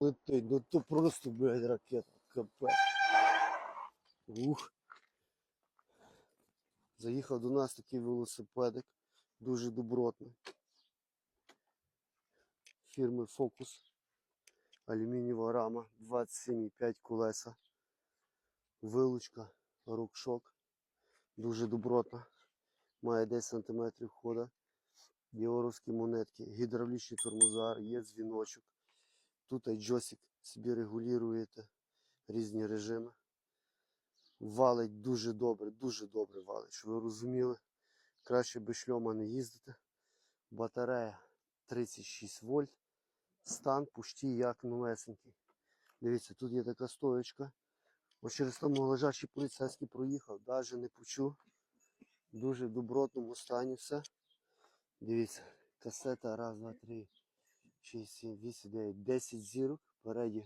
летить, ну то просто, блядь, ракета. Капець. Ух. Заїхав до нас такий велосипедик, дуже добротний. Фірми Focus. Алюмінієва рама, 27,5 колеса. Вилучка, рукшок. Дуже добротна. Має 10 см хода. Діоровські монетки, гідравлічні тормоза, є дзвіночок. Тут і джойстик собі регулюєте різні режими. Валить дуже добре, дуже добре валить, щоб ви розуміли. Краще без шльома не їздити. Батарея 36 вольт. Стан пусті як новесенький. Дивіться, тут є така стоечка. Ось через тому лежачий поліцейський проїхав, навіть не почув. Дуже добротному стані все. Дивіться, касета раз, два, три, шість, сім, вісім, дев'ять, десять зірок. Впереді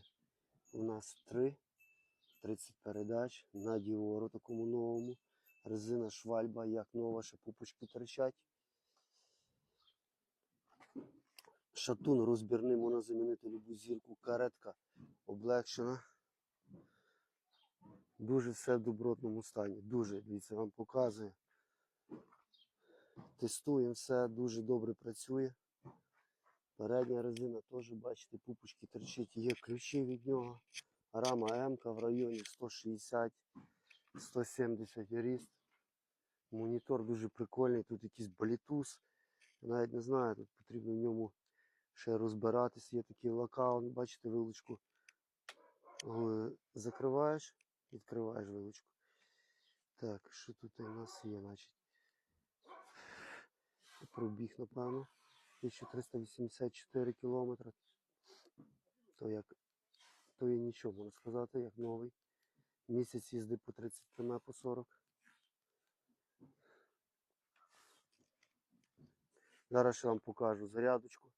у нас три. 30 передач на діору такому новому. Резина швальба, як нова, ще пупочки торчать. Шатун розбірний, можна замінити любу зірку, каретка облегшена. Дуже все в добротному стані. Дуже, дивіться, вам показую. Тестуємо все, дуже добре працює. Передня резина теж, бачите, пупочки торчить, є ключі від нього. Рама М в районі 160-170 ріст. Монітор дуже прикольний, тут якийсь Bluetooth. Я навіть не знаю, тут потрібно в ньому ще розбиратись. Є такий локаут, бачите, вилучку. Е, Закриваєш, відкриваєш вилучку. Так, що тут у нас є, значить? Пробіг, напевно. 1384 кілометри. То як то є нічого, можна сказати, як новий. Місяць їзди по 30 км по 40. Зараз ще вам покажу зарядочку.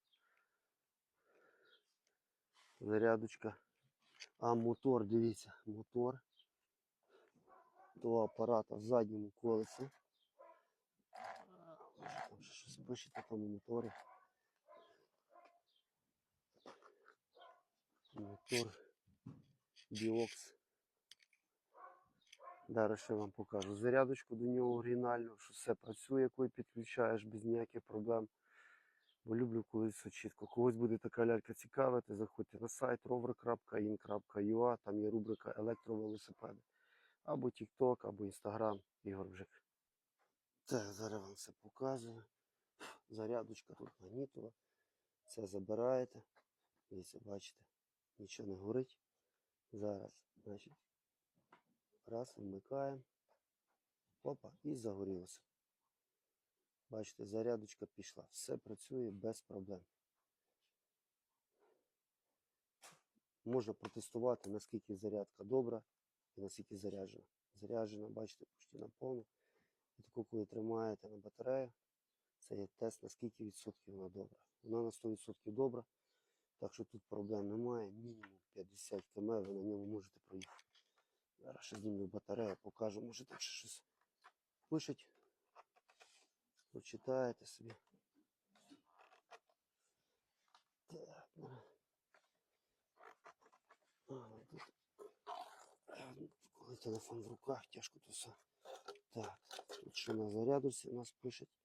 Зарядочка. А мотор, дивіться, мотор того апарата в задньому колесі. Може там щось пише на тому моторі. Мотор Біокс. Зараз ще вам покажу зарядочку до нього оригінальну, що все працює, коли підключаєш без ніяких проблем. Бо люблю коли все чітко. Когось буде така лялька цікавити, заходьте на сайт rover.in.ua, там є рубрика електровелосипеди. Або TikTok, або Instagram, Ігор Бжик. Так, зараз вам все показую. Зарядочка тут магнітова. Це забираєте. Дивіться, бачите, нічого не горить. Зараз, значить, раз, вмикаємо. Опа, і загорілося. Бачите, зарядочка пішла. Все працює без проблем. Можна протестувати, наскільки зарядка добра і наскільки заряджена. Заряджена, бачите, почти на повну. І таку, коли тримаєте на батарею, це є тест, наскільки відсотків вона добра. Вона на 100% добра. Так що тут проблем немає. Мінімум 50 км ви на ньому можете проїхати. Зараз ще знімлю батарею, покажу, може там ще щось пишуть. Прочитаєте собі. Так. ну. А, тут. Коли телефон в руках, тяжко то все. Так, тут що на зарядочці у нас пишуть.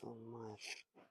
Там маєте.